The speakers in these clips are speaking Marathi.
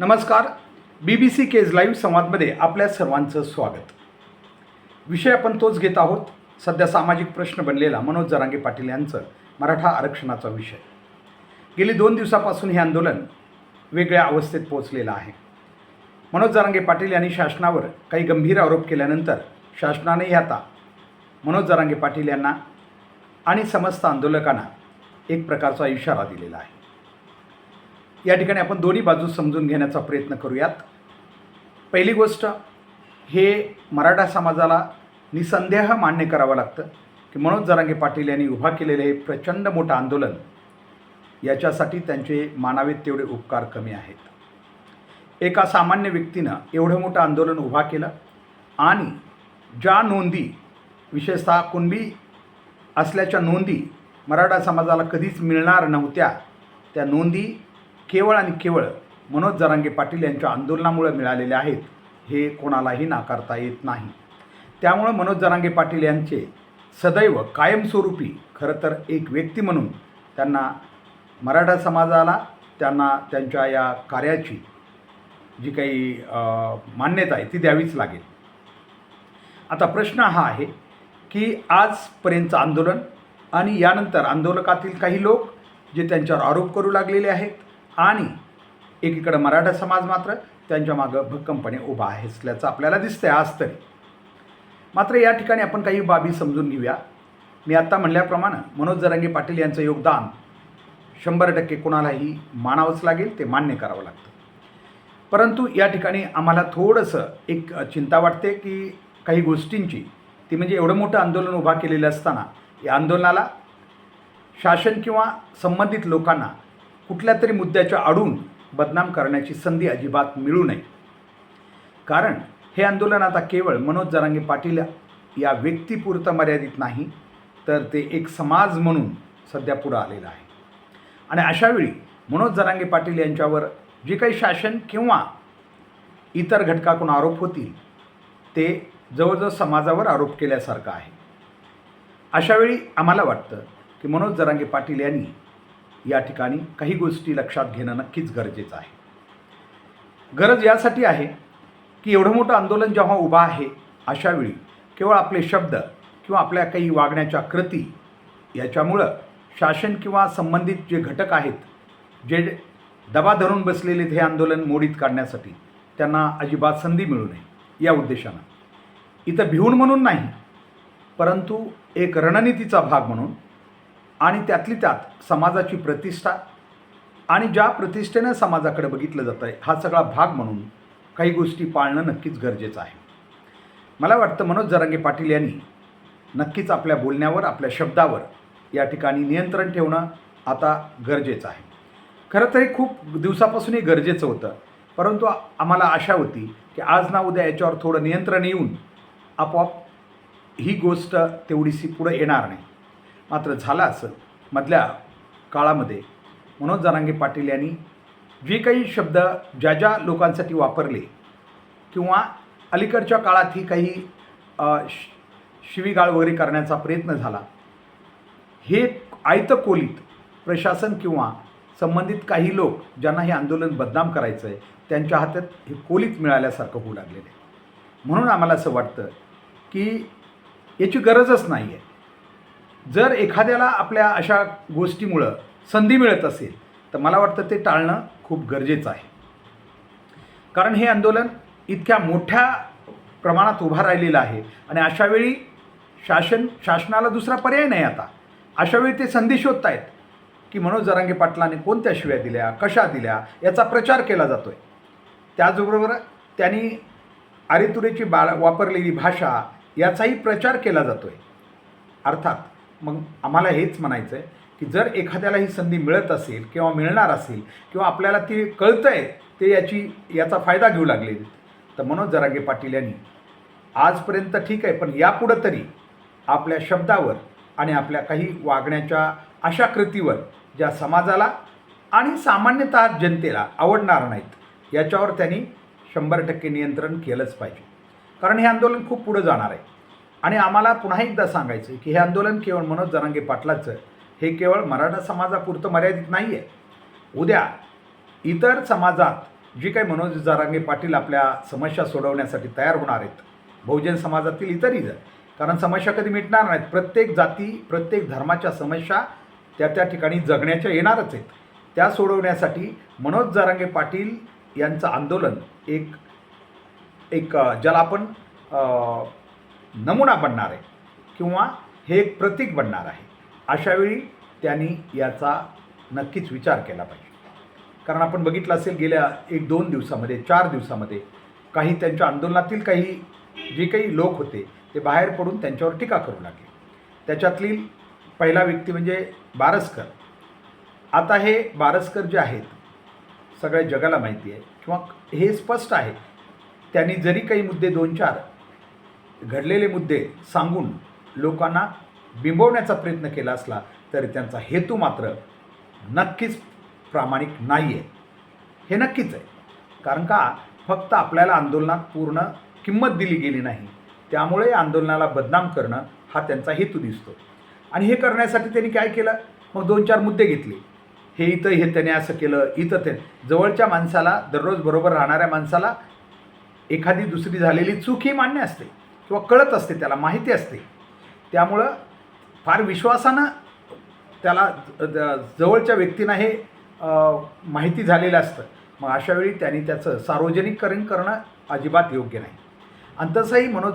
नमस्कार. B B C Kaij live संवादमध्ये आपल्या सर्वांचं स्वागत. विषय आपण तोच घेत आहोत. सध्या सामाजिक प्रश्न बनलेला मनोज जरांगे पाटील यांचं मराठा आरक्षणाचा विषय. गेली दोन दिवसापासून हे आंदोलन वेगळ्या अवस्थेत पोहोचलेलं आहे. मनोज जरांगे पाटील यांनी शासनावर काही गंभीर आरोप केल्यानंतर शासनानेही आता मनोज जरांगे पाटील यांना आणि समस्त आंदोलकांना एक प्रकारचा इशारा दिलेला आहे. या ठिकाणी आपण दोन्ही बाजू समजून घेण्याचा प्रयत्न करूयात. पहिली गोष्ट हे मराठा समाजाला निसंदेह मान्य करावं लागतं की मनोज जरांगे पाटील यांनी उभा केलेले हे प्रचंड मोठं आंदोलन याच्यासाठी त्यांचे मानावेत तेवढे उपकार कमी आहेत. एका सामान्य व्यक्तीनं एवढं मोठं आंदोलन उभा केलं आणि ज्या नोंदी विशेषतः कुणबी असल्याच्या नोंदी मराठा समाजाला कधीच मिळणार नव्हत्या त्या नोंदी केवळ आणि केवळ मनोज जरांगे पाटील यांच्या आंदोलनामुळे मिळालेले आहेत हे कोणालाही नाकारता येत नाही. त्यामुळं मनोज जरांगे पाटील यांचे सदैव कायमस्वरूपी खरं तर एक व्यक्ती म्हणून त्यांना मराठा समाजाला त्यांना त्यांच्या या कार्याची जी काही मान्यता आहे ती द्यावीच लागेल. आता प्रश्न हा आहे की आजपर्यंतचं आंदोलन आणि यानंतर आंदोलकातील काही लोक जे त्यांच्यावर आरोप करू लागलेले आहेत आणि एकीकडं मराठा समाज मात्र त्यांच्या मागं भक्कमपणे उभा आहे असल्याचं आपल्याला दिसतंय आज तरी. मात्र या ठिकाणी आपण काही बाबी समजून घेऊया. मी आत्ता म्हणल्याप्रमाणे मनोज जरांगे पाटील यांचं योगदान शंभर टक्के कोणालाही मानावंच लागेल ते मान्य करावं लागतं. परंतु या ठिकाणी आम्हाला थोडंसं एक चिंता वाटते की काही गोष्टींची ती म्हणजे एवढं मोठं आंदोलन उभा केलेलं असताना या आंदोलनाला शासन किंवा संबंधित लोकांना कुठल्या तरी मुद्द्याच्या आडून बदनाम करण्याची संधी अजिबात मिळू नये. कारण हे आंदोलन आता केवळ मनोज जरांगे पाटील या व्यक्तीपुरतं मर्यादित नाही तर ते एक समाज म्हणून सध्या पुढं आलेलं आहे. आणि अशावेळी मनोज जरांगे पाटील यांच्यावर जे काही शासन किंवा इतर घटकाकडून आरोप होतील ते जवळजवळ समाजावर आरोप केल्यासारखं आहे. अशावेळी आम्हाला वाटतं की मनोज जरांगे पाटील यांनी या ठिकाणी काही गोष्टी लक्षात घेणं नक्कीच गरजेचं आहे. गरज यासाठी आहे की एवढं मोठं आंदोलन जेव्हा उभं आहे अशावेळी केवळ आपले शब्द किंवा आपल्या काही वागण्याच्या कृती याच्यामुळं शासन किंवा संबंधित जे घटक आहेत जे दबा धरून बसलेले हे आंदोलन मोडीत काढण्यासाठी त्यांना अजिबात संधी मिळू नये या उद्देशानं. इथं भिवून म्हणून नाही परंतु एक रणनीतीचा भाग म्हणून आणि त्यातली त्यात समाजाची प्रतिष्ठा आणि ज्या प्रतिष्ठेनं समाजाकडे बघितलं जातं आहे हा सगळा भाग म्हणून काही गोष्टी पाळणं नक्कीच गरजेचं आहे. मला वाटतं मनोज जरांगे पाटील यांनी नक्कीच आपल्या बोलण्यावर आपल्या शब्दावर या ठिकाणी नियंत्रण ठेवणं आता गरजेचं आहे. खरं तर हे खूप दिवसापासूनही गरजेचं होतं परंतु आम्हाला आशा होती की आज ना उद्या याच्यावर थोडं नियंत्रण येऊन आपोआप ही गोष्ट तेवढीशी पुढं येणार नाही. मात्र झाला असं मधल्या काळामध्ये. मनोज जारांगे पाटील यांनी जे काही शब्द ज्या ज्या लोकांसाठी वापरले किंवा अलीकडच्या काळात ही काही शिवीगाळ वगैरे करण्याचा प्रयत्न झाला हे आयतं कोलीत प्रशासन किंवा संबंधित काही लोक ज्यांना हे आंदोलन बदनाम करायचं आहे त्यांच्या हातात हे कोलीत मिळाल्यासारखं होऊ लागलेलं आहे. म्हणून आम्हाला असं वाटतं की याची गरजच नाही आहे जर एखाद्याला आपल्या अशा गोष्टीमुळं संधी मिळत असेल तर मला वाटतं ते टाळणं खूप गरजेचं आहे. कारण हे आंदोलन इतक्या मोठ्या प्रमाणात उभा राहिलेलं आहे आणि अशावेळी शासन शासनाला दुसरा पर्याय नाही आता. अशावेळी ते संधी शोधत आहेत की मनोज जरांगे पाटलाने कोणत्या शिव्या दिल्या कशा दिल्या याचा प्रचार केला जातो आहे त्याचबरोबर त्यांनी आरेतुरेची बा वापरलेली भाषा याचाही प्रचार केला जातो आहे अर्थात मग आम्हाला हेच म्हणायचं आहे की जर एखाद्याला ही संधी मिळत असेल किंवा मिळणार असेल किंवा आपल्याला ते कळतं आहे ते याची याचा फायदा घेऊ लागले. तर मनोज जरागे पाटील यांनी आजपर्यंत ठीक आहे पण यापुढं तरी आपल्या शब्दावर आणि आपल्या काही वागण्याच्या अशा कृतीवर ज्या समाजाला आणि सामान्यतः जनतेला आवडणार नाहीत याच्यावर त्यांनी शंभर टक्के नियंत्रण केलंच पाहिजे. कारण हे आंदोलन खूप पुढं जाणार आहे. आणि आम्हाला पुन्हा एकदा सांगायचं की हे आंदोलन केवळ मनोज जरांगे पाटलाचं हे केवळ मराठा समाजापुरतं मर्यादित नाही आहे उद्या इतर समाजात जी काही मनोज जारांगे पाटील आपल्या समस्या सोडवण्यासाठी तयार होणार आहेत बहुजन समाजातील इतरही जर कारण समस्या कधी मिटणार नाहीत. प्रत्येक जाती प्रत्येक धर्माच्या समस्या त्या त्या ठिकाणी जगण्याच्या येणारच आहेत. त्या सोडवण्यासाठी मनोज जारांगे पाटील यांचं आंदोलन एक एक ज्याला आपण नमुना बनणार आहे किंवा हे एक प्रतीक बनणार आहे. अशावेळी त्यांनी याचा नक्कीच विचार केला पाहिजे. कारण आपण बघितलं असेल गेल्या एक दोन दिवसामध्ये चार दिवसामध्ये काही त्यांच्या आंदोलनातील काही जे काही लोक होते ते बाहेर पडून त्यांच्यावर टीका करू लागले. त्याच्यातली पहिला व्यक्ती म्हणजे बारसकर. आता हे बारसकर जे आहेत सगळ्या जगाला माहिती आहे किंवा हे स्पष्ट आहे. त्यांनी जरी काही मुद्दे दोन चार घडलेले मुद्दे सांगून लोकांना बिंबवण्याचा प्रयत्न केला असला तरी त्यांचा हेतू मात्र नक्कीच प्रामाणिक नाही आहे हे नक्कीच आहे. कारण का? फक्त आपल्याला आंदोलनात पूर्ण किंमत दिली गेली नाही. त्यामुळे आंदोलनाला बदनाम करणं हा त्यांचा हेतू दिसतो. आणि हे करण्यासाठी त्यांनी काय केलं? मग दोन चार मुद्दे घेतले. हे इथं हे त्याने असं केलं इथं ते. जवळच्या माणसाला दररोज बरोबर राहणाऱ्या माणसाला एखादी दुसरी झालेली चूक ही मान्य असते. किंवा कळत असते त्याला माहिती असते. त्यामुळं फार विश्वासानं त्याला ज- ज- जवळच्या व्यक्तींना हे माहिती झालेलं असतं. मग अशावेळी त्यांनी त्याचं सार्वजनिककरण करणं अजिबात योग्य नाही. आणि तसंही मनोज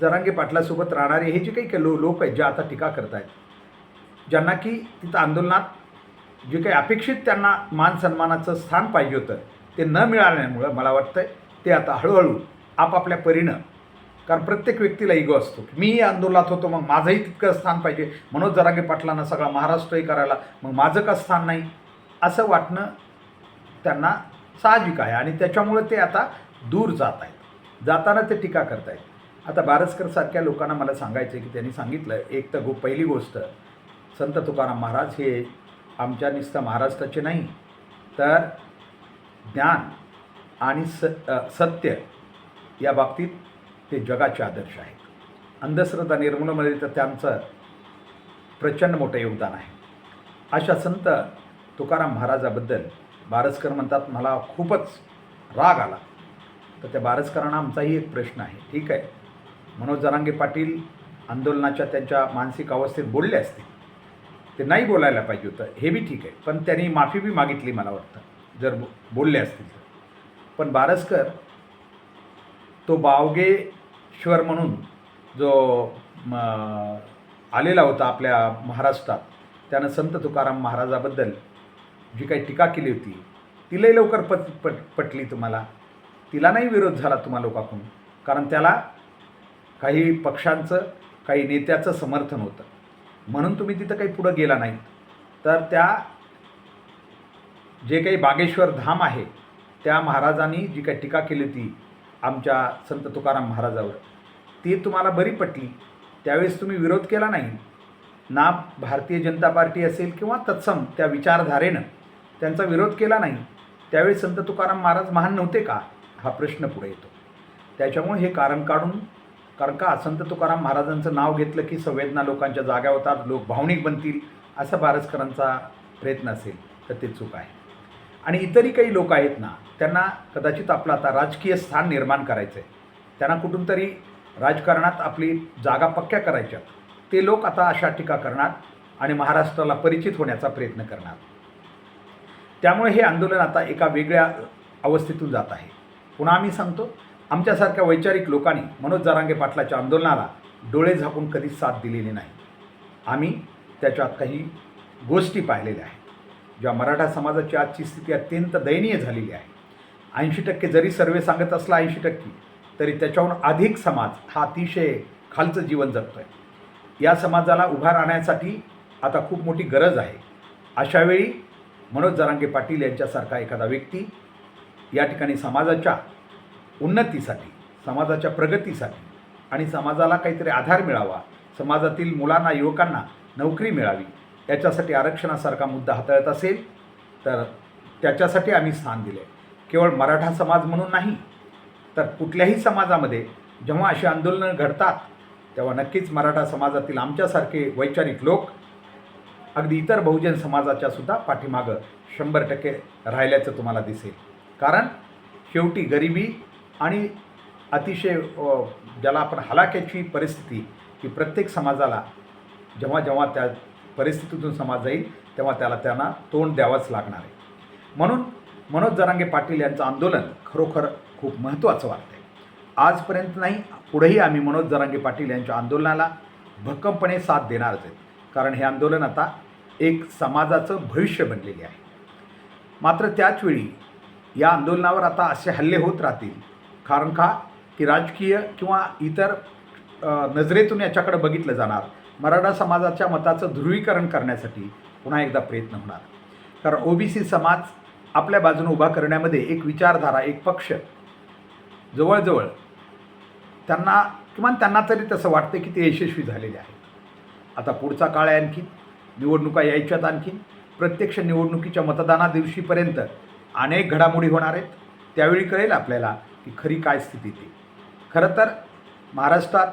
जरांगे पाटलासोबत राहणारे हे जे काही काही लो लोक आहेत जे आता टीका करत आहेत ज्यांना की तिथं आंदोलनात जे काही अपेक्षित त्यांना मान सन्मानाचं स्थान पाहिजे होतं ते न मिळाल्यामुळं मला वाटतं ते आता हळूहळू आपापल्या परीनं कारण प्रत्येक व्यक्तीला इगो असतो मीही आंदोलनात होतो मग माझंही तितकं स्थान पाहिजे. मनोज जरांगे पाटलांना सगळा महाराष्ट्रही करायला मग माझं का स्थान नाही? असं वाटणं त्यांना साहजिक आहे आणि त्याच्यामुळे ते आता दूर जात आहेत. जाताना ते टीका करतायत. आता बारसकरसारख्या लोकांना मला सांगायचं आहे की त्यांनी सांगितलं एक तर गो पहिली गोष्ट संत तुकाराम महाराज हे आमच्या नुसतं महाराष्ट्राचे नाही तर ज्ञान आणि स सत्य या बाबतीत ते जगाचे आदर्श आहेत अंधश्रद्धा निर्मूलनामध्ये तर त्यांचं प्रचंड मोठं योगदान आहे. अशा संत तुकाराम महाराजाबद्दल बारसकर म्हणतात मला खूपच राग आला. तर त्या बारसकरांना आमचाही एक प्रश्न आहे. ठीक आहे. मनोज जरांगे पाटील आंदोलनाच्या त्यांच्या मानसिक अवस्थेत बोलले असतील ते नाही बोलायला पाहिजे होतं. हे बी ठीक आहे. पण त्यांनी माफी बी मागितली मला वाटतं जर बो- बोलले असतील तर. पण बारसकर तो बावगे ईश्वर म्हणून जो म, आलेला होता आपल्या महाराष्ट्रात त्यानं संत तुकाराम महाराजाबद्दल जी काही टीका केली होती तिलाही लवकर पट पट पटली तुम्हाला. तिला नाही विरोध झाला तुम्हा लोकांकडून कारण त्याला काही पक्षांचं काही नेत्याचं समर्थन होतं. म्हणून तुम्ही तिथं काही पुढं गेला नाही. तर त्या जे काही बागेश्वर धाम आहे त्या महाराजांनी जी काही टीका केली होती आमच्या संत तुकाराम महाराजावर. ती तुम्हाला बरी पटली. त्यावेळेस तुम्ही विरोध केला नाही. ना भारतीय जनता पार्टी असेल किंवा तत्सम त्या विचारधारेनं त्यांचा विरोध केला नाही. त्यावेळी संत तुकाराम महाराज महान नव्हते का? हा प्रश्न पुढे येतो. त्याच्यामुळे हे कारण काढून कारण का संत तुकाराम महाराजांचं नाव घेतलं की संवेदना लोकांच्या जाग्या होतात लोक भावनिक बनतील असा बारसकरांचा प्रयत्न असेल तर ते चूक आहे. आणि इतरही काही लोक आहेत ना त्यांना कदाचित आपलं आता राजकीय स्थान निर्माण करायचं आहे त्यांना कुठून तरी राजकारणात आपली जागा पक्क्या करायच्या. ते लोक आता अशा टीका करणार आणि महाराष्ट्राला परिचित होण्याचा प्रयत्न करणार. त्यामुळे हे आंदोलन आता एका वेगळ्या अवस्थेतून जात आहे. पुन्हा आम्ही सांगतो आमच्यासारख्या वैचारिक लोकांनी मनोज जारांगे पाटलाच्या आंदोलनाला डोळे झाकून कधीच साथ दिलेली नाही. आम्ही त्याच्यात काही गोष्टी पाहिलेल्या आहेत. ज्या मराठा समाजाची आजची स्थिती अत्यंत दयनीय झालेली आहे. ऐंशी टक्के जरी सर्वे सांगत असला ऐंशी टक्के तरी त्याच्याहून अधिक समाज हा अतिशय खालचं जीवन जगतो आहे या समाजाला उभा राहण्यासाठी आता खूप मोठी गरज आहे. अशावेळी मनोज जरांगे पाटील यांच्यासारखा एखादा व्यक्ती या ठिकाणी समाजाच्या उन्नतीसाठी समाजाच्या प्रगतीसाठी आणि समाजाला काहीतरी आधार मिळावा समाजातील मुलांना युवकांना नोकरी मिळावी याच्यासाठी आरक्षणासारखा मुद्दा हाताळत असेल तर त्याच्यासाठी आम्ही स्थान दिले केवळ मराठा समाज म्हणून नाही तर कुठल्याही समाजामध्ये जेव्हा अशी आंदोलनं घडतात तेव्हा नक्कीच मराठा समाजातील आमच्यासारखे वैचारिक लोक अगदी इतर बहुजन समाजाच्या सुद्धा पाठीमागं शंभर टक्के राहिल्याचं तुम्हाला दिसेल. कारण शेवटी गरिबी आणि अतिशय ज्याला आपण हलाख्याची परिस्थिती की प्रत्येक समाजाला जेव्हा जेव्हा त्या परिस्थितीतून समाज जाईल तेव्हा त्याला त्यांना तोंड द्यावंच लागणार आहे. म्हणून मनोज जरांगे पाटील यांचं आंदोलन खरोखर खूप महत्त्वाचं वाटतं आहे आजपर्यंत नाही पुढेही आम्ही मनोज जरांगे पाटील यांच्या आंदोलनाला भक्कमपणे साथ देणारच आहेत. कारण हे आंदोलन आता एक समाजाचं भविष्य बनलेले आहे. मात्र त्याचवेळी या आंदोलनावर आता असे हल्ले होत राहतील. कारण का? की राजकीय किंवा इतर नजरेतून याच्याकडे बघितलं जाणार. मराठा समाजाच्या मताचं ध्रुवीकरण करण्यासाठी पुन्हा एकदा प्रयत्न होणार. कारण ओबीसी समाज आपल्या बाजूने उभा करण्यामध्ये एक विचारधारा एक पक्ष जवळजवळ त्यांना किमान त्यांना तरी तसं वाटतं की ते यशस्वी झालेले आहेत. आता पुढचा काळ आहे आणखी. निवडणुका यायच्यात आणखीन प्रत्यक्ष निवडणुकीच्या मतदाना दिवशीपर्यंत अनेक घडामोडी होणार आहेत. त्यावेळी कळेल आपल्याला की खरी काय स्थिती ती. खरं तर महाराष्ट्रात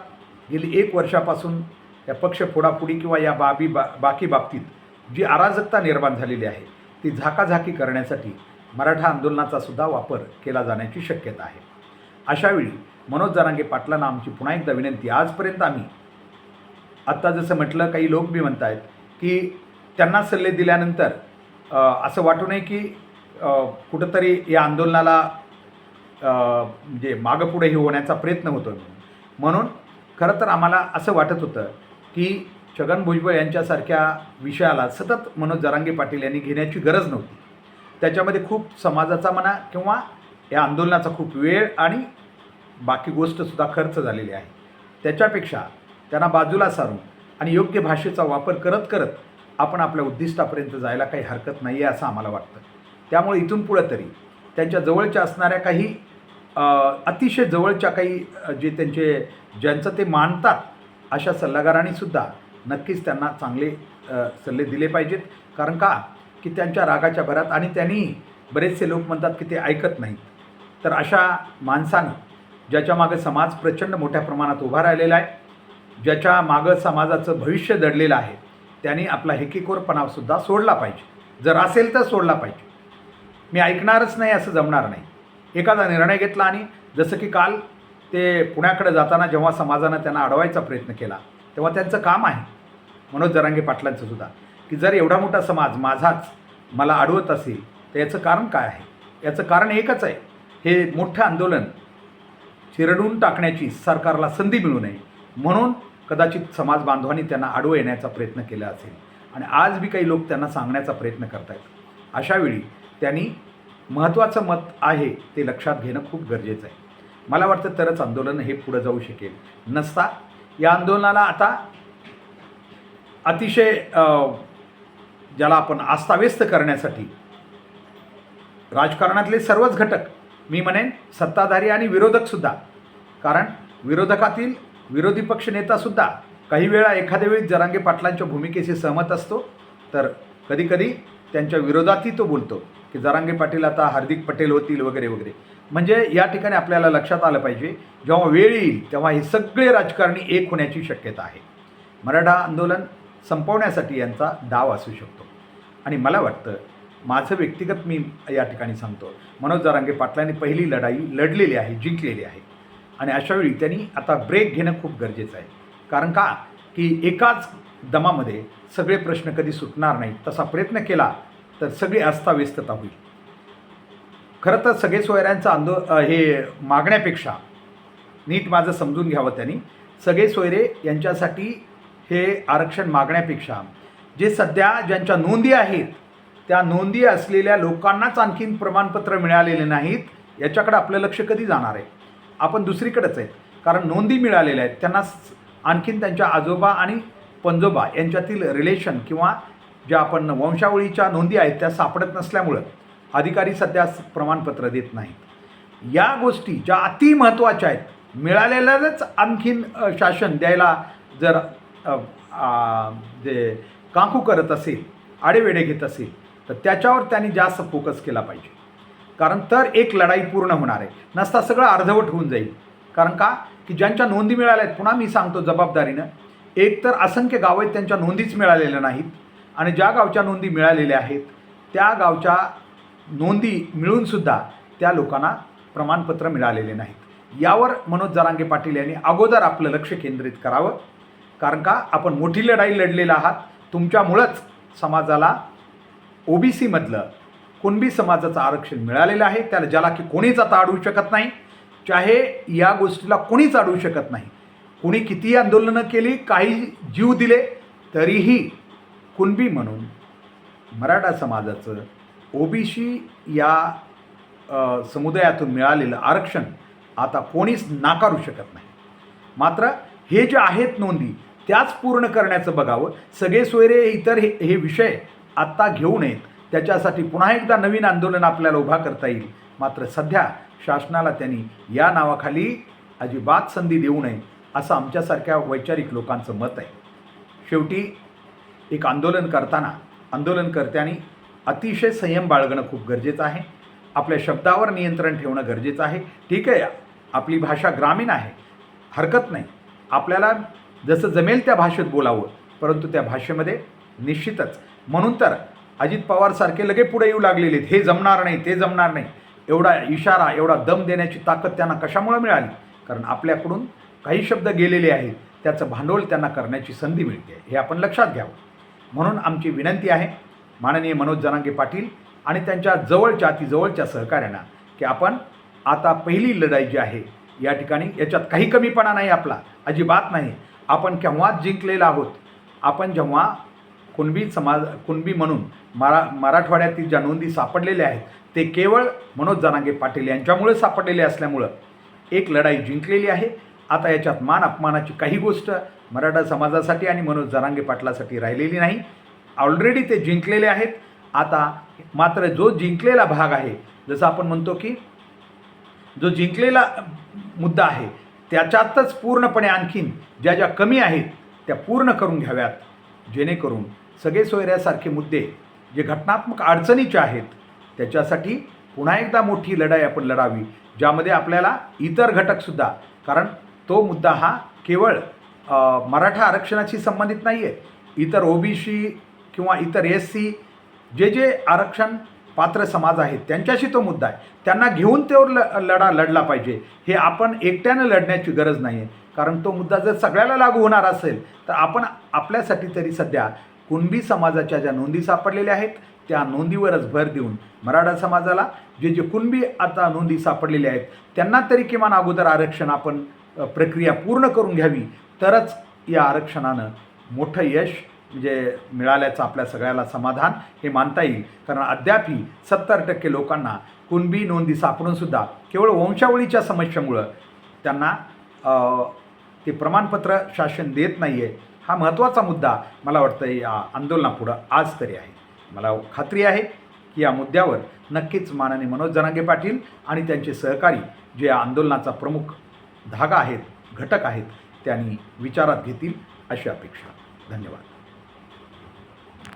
गेली एक वर्षापासून या पक्ष फोडाफोडी किंवा या बाबी बा बाकी बाबतीत जी अराजकता निर्माण झालेली आहे ती झाकाझाकी करण्यासाठी मराठा आंदोलनाचा सुद्धा वापर केला जाण्याची शक्यता आहे. अशावेळी मनोज जरांगे पाटलांना आमची पुन्हा एकदा विनंती आजपर्यंत आम्ही आत्ता जसं म्हटलं काही लोक बी म्हणत आहेत की त्यांना सल्ले दिल्यानंतर असं वाटू नये की कुठंतरी या आंदोलनाला म्हणजे मागपुढे हे होण्याचा प्रयत्न होतो म्हणून. म्हणून खरं तर आम्हाला असं वाटत होतं की छगन भुजबळ यांच्यासारख्या विषयाला सतत मनोज जरांगे पाटील यांनी घेण्याची गरज नव्हती. त्याच्यामध्ये खूप समाजाचा म्हणा किंवा या आंदोलनाचा खूप वेळ आणि बाकी गोष्टसुद्धा खर्च झालेली आहे. त्याच्यापेक्षा त्यांना बाजूला सारून आणि योग्य भाषेचा वापर करत करत आपण आपल्या उद्दिष्टापर्यंत जायला काही हरकत नाही आहे असं आम्हाला वाटतं. त्यामुळे इथून पुढं तरी त्यांच्या जवळच्या असणाऱ्या काही अतिशय जवळच्या काही जे त्यांचे ज्यांचं ते मानतात अशा सल्लागारांनी सुद्धा नक्कीच त्यांना चांगले सल्ले दिले पाहिजेत. कारण का? की त्यांच्या रागाच्या भरात आणि त्यांनी बरेचसे लोक म्हणतात की ते ऐकत नाहीत. तर अशा माणसानं ज्याच्या मागे समाज प्रचंड मोठ्या प्रमाणात उभा राहिलेला आहे ज्याच्या मागं समाजाचं भविष्य दडलेलं आहे त्यांनी आपला हेकीकोरपणासुद्धा सोडला पाहिजे. जर असेल तर सोडला पाहिजे. मी ऐकणारच नाही असं जमणार नाही. एखादा निर्णय घेतला आणि जसं की काल ते पुण्याकडे जाताना जेव्हा समाजानं त्यांना अडवायचा प्रयत्न केला तेव्हा त्यांचं काम आहे. मनोज जरांगे पाटलांचं सुद्धा. की जर एवढा मोठा समाज माझाच मला अडवत असेल तर याचं कारण काय आहे? याचं कारण एकच आहे. हे मोठं आंदोलन चिरडून टाकण्याची सरकारला संधी मिळू नये. म्हणून कदाचित समाज बांधवांनी त्यांना आडवं येण्याचा प्रयत्न केला असेल. आणि आज बी काही लोक त्यांना सांगण्याचा प्रयत्न करतायत. अशावेळी त्यांनी महत्त्वाचं मत आहे ते लक्षात घेणं खूप गरजेचं आहे. मला वाटतं तरच आंदोलन हे पुढं जाऊ शकेल. नसता या आंदोलनाला आता अतिशय ज्याला आपण आस्थाव्यस्त करण्यासाठी राजकारणातले सर्वच घटक मी म्हणेन सत्ताधारी आणि विरोधकसुद्धा कारण विरोधकातील विरोधी पक्ष नेतासुद्धा काही वेळा एखाद्या वेळी जरांगे पाटलांच्या भूमिकेशी सहमत असतो तर कधीकधी त्यांच्या विरोधातही तो बोलतो की जरांगे पाटील आता हार्दिक पटेल होतील वगैरे वगैरे. म्हणजे या ठिकाणी आपल्याला लक्षात आलं पाहिजे जेव्हा वेळ येईल तेव्हा हे सगळे राजकारणी एक होण्याची शक्यता आहे. मराठा आंदोलन संपवण्यासाठी यांचा डाव असू शकतो. आणि मला वाटतं माझं व्यक्तिगत मी या ठिकाणी सांगतो मनोज जरांगे पाटलांनी पहिली लढाई लढलेली आहे जिंकलेली आहे. आणि अशावेळी त्यांनी आता ब्रेक घेणं खूप गरजेचं आहे. कारण का? की एकाच दमामध्ये सगळे प्रश्न कधी सुटणार नाहीत. तसा प्रयत्न केला तर सगळी अस्ताव्यस्तता होईल. खरं तर सगळे सोयऱ्यांचं आंदो हे मागण्यापेक्षा नीट माझं समजून घ्यावं त्यांनी. सगळे सोयरे यांच्यासाठी हे आरक्षण मागण्यापेक्षा जे सध्या ज्यांच्या नोंदी आहेत त्या नोंदी असलेल्या लोकांनाच आणखीन प्रमाणपत्र मिळालेले नाहीत याच्याकडे आपलं लक्ष कधी जाणार आहे? आपण दुसरीकडेच आहेत. कारण नोंदी मिळालेल्या आहेत. त्यांना आणखीन त्यांच्या आजोबा आणि पंजोबा यांच्यातील रिलेशन किंवा ज्या आपण वंशावळीच्या नोंदी आहेत त्या सापडत नसल्यामुळं अधिकारी सध्या स- प्रमाणपत्र देत नाहीत. या गोष्टी ज्या अति महत्त्वाच्या आहेत मिळालेल्याच आणखीन शासन द्यायला जर जे काकू करत असेल आडेवेडे घेत असेल तर त्याच्यावर त्यांनी जास्त फोकस केला पाहिजे. कारण तर एक लढाई पूर्ण होणार आहे. नसता सगळं अर्धवट होऊन जाईल. कारण का? की ज्यांच्या नोंदी मिळाल्या आहेत पुन्हा मी सांगतो जबाबदारीनं एक तर असंख्य गावं आहेत त्यांच्या नोंदीच मिळालेल्या नाहीत. आणि ज्या गावच्या नोंदी मिळालेल्या आहेत त्या गावच्या नोंदी मिळूनसुद्धा त्या लोकांना प्रमाणपत्र मिळालेले नाहीत. यावर मनोज जरांगे पाटील यांनी अगोदर आपलं लक्ष केंद्रित करावं. कारण का? आपण मोठी लढाई लढलेला आहात. तुमच्यामुळंच समाजाला ओबीसीमधलं कुणबी समाजाचं आरक्षण मिळालेलं आहे. त्याला ज्याला की कोणीच आता अडवू शकत नाही. चाहे या गोष्टीला कोणीच अडवू शकत नाही. कोणी कितीही आंदोलनं केली काही जीव दिले तरीही कुणबी म्हणून मराठा समाजाचं ओबीसी या समुदायातून मिळालेलं आरक्षण आता कोणीच नाकारू शकत नाही. मात्र हे जे आहेत नोंदी त्याच पूर्ण करण्याचं बघावं. सगळे सोयरे इतर हे हे विषय आत्ता घेऊ नयेत. त्याच्यासाठी पुन्हा एकदा नवीन आंदोलन आपल्याला उभा करता येईल. मात्र सध्या शासनाला त्यांनी या नावाखाली अजिबात संधी देऊ नये असं आमच्यासारख्या वैचारिक लोकांचं मत आहे. शेवटी एक आंदोलन करताना आंदोलनकर्त्यांनी अतिशय संयम बाळगणं खूप गरजेचं आहे. आपल्या शब्दावर नियंत्रण ठेवणं गरजेचं आहे. ठीक आहे आपली भाषा ग्रामीण आहे. हरकत नाही. आपल्याला जसं जमेल त्या भाषेत बोलावं परंतु त्या भाषेमध्ये निश्चितच. म्हणून तर अजित पवारसारखे लगे पुढे येऊ लागलेले आहेत. हे जमणार नाही ते जमणार नाही. एवढा इशारा एवढा दम देण्याची ताकद त्यांना कशामुळे मिळाली? कारण आपल्याकडून काही शब्द गेलेले आहेत. त्याचं भांडवल त्यांना करण्याची संधी मिळते. हे आपण लक्षात घ्यावं. म्हणून आमची विनंती आहे माननीय मनोज जनांगे पाटील आणि त्यांच्या जवळच्या अतिजवळच्या सहकाऱ्यांना की आपण आता पहिली लढाई जी आहे या ठिकाणी याच्यात काही कमीपणा नाही आपला अजिबात नाही. आपण केव्हाच जिंकलेला आहोत? आपण जेव्हा कुणबी समाज कुणबी म्हणून मरा मराठवाड्यातील ज्या नोंदी सापडलेल्या आहेत ते केवळ मनोज जनांगे पाटील यांच्यामुळे सापडलेले असल्यामुळं एक लढाई जिंकलेली आहे. आता याच्यात मान अपमानाची काही गोष्ट मराठा समाजासाठी आणि मनोज जरांगे पाटलासाठी राहिलेली नाही. ऑलरेडी ते जिंकलेले आहेत. आता मात्र जो जिंकलेला भाग आहे जसं आपण म्हणतो की जो जिंकलेला मुद्दा आहे त्याच्यातच पूर्णपणे आणखीन ज्या ज्या कमी आहेत त्या पूर्ण करून घ्याव्यात. जेणेकरून सगळे सोयऱ्यासारखे मुद्दे जे घटनात्मक अडचणीचे आहेत त्याच्यासाठी पुन्हा एकदा मोठी लढाई आपण लढावी ज्यामध्ये आपल्याला इतर घटकसुद्धा कारण तो मुद्दा हा केवळ मराठा आरक्षणाशी संबंधित नाही आहे इतर ओबीसी किंवा इतर एस सी जे जे आरक्षण पात्र समाज आहेत त्यांच्याशी तो मुद्दा आहे. त्यांना घेऊन त्यावर ल लढा लढला पाहिजे. हे आपण एकट्यानं लढण्याची गरज नाही आहे कारण तो मुद्दा जर सगळ्याला लागू होणार असेल तर आपण आपल्यासाठी तरी सध्या कुणबी समाजाच्या ज्या नोंदी सापडलेल्या आहेत त्या नोंदीवरच भर देऊन मराठा समाजाला जे जे कुणबी आता नोंदी सापडलेल्या आहेत त्यांना तरी किमान अगोदर आरक्षण आपण प्रक्रिया पूर्ण करून घ्यावी. तरच या आरक्षणानं मोठं यश म्हणजे मिळाल्याचं आपल्या सगळ्याला समाधान हे मानता येईल. कारण अद्यापही सत्तर टक्के लोकांना कुणबी नोंदी सापडूनसुद्धा केवळ वंशावळीच्या समस्येमुळं त्यांना ते प्रमाणपत्र शासन देत नाही आहे हा महत्त्वाचा मुद्दा मला वाटतं या आंदोलनापुढं आज तरी आहे. मला खात्री आहे की या मुद्द्यावर नक्कीच माननीय मनोज जनांगे पाटील आणि त्यांचे सहकारी जे या आंदोलनाचा प्रमुख धागा आहेत घटक आहेत त्यांनी विचारात घेतील अशी अपेक्षा. धन्यवाद.